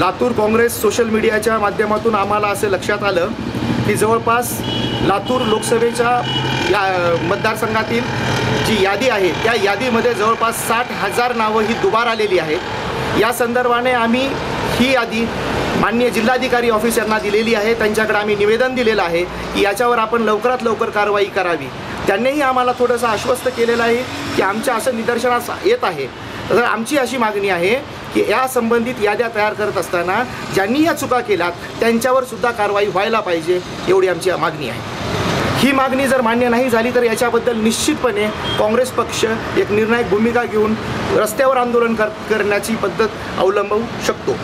Latur Congress social मीडियाच्या माध्यमातून आम्हाला असे लक्षात आलं की जवळपास लातूर लोकसभेच्या या मतदारसंघातील जी यादी आहे त्या यादीमध्ये जवळपास साठ हजार नावं ही दुबार आलेली आहेत. या संदर्भाने आम्ही ही यादी माननीय जिल्हाधिकारी ऑफिस यांना दिलेली आहे त्यांच्याकडे आम्ही निवेदन दिलेलं आहे की याच्यावर आपण लवकरात लवकर कारवाई करावी. त्यांनीही आम्हाला थोडंसं आश्वस्त केलेलं आहे की आमच्या असं निदर्शनास येत आहे. तर आमची अशी मागणी आहे की या संबंधित याद्या तयार करत असताना ज्यांनी या चुका केल्यात त्यांच्यावर सुद्धा कारवाई व्हायला पाहिजे एवढी आमची मागणी आहे. ही मागणी जर मान्य नाही झाली तर याच्याबद्दल निश्चितपणे काँग्रेस पक्ष एक निर्णायक भूमिका घेऊन रस्त्यावर आंदोलन कर करण्याची पद्धत अवलंबवू शकतो.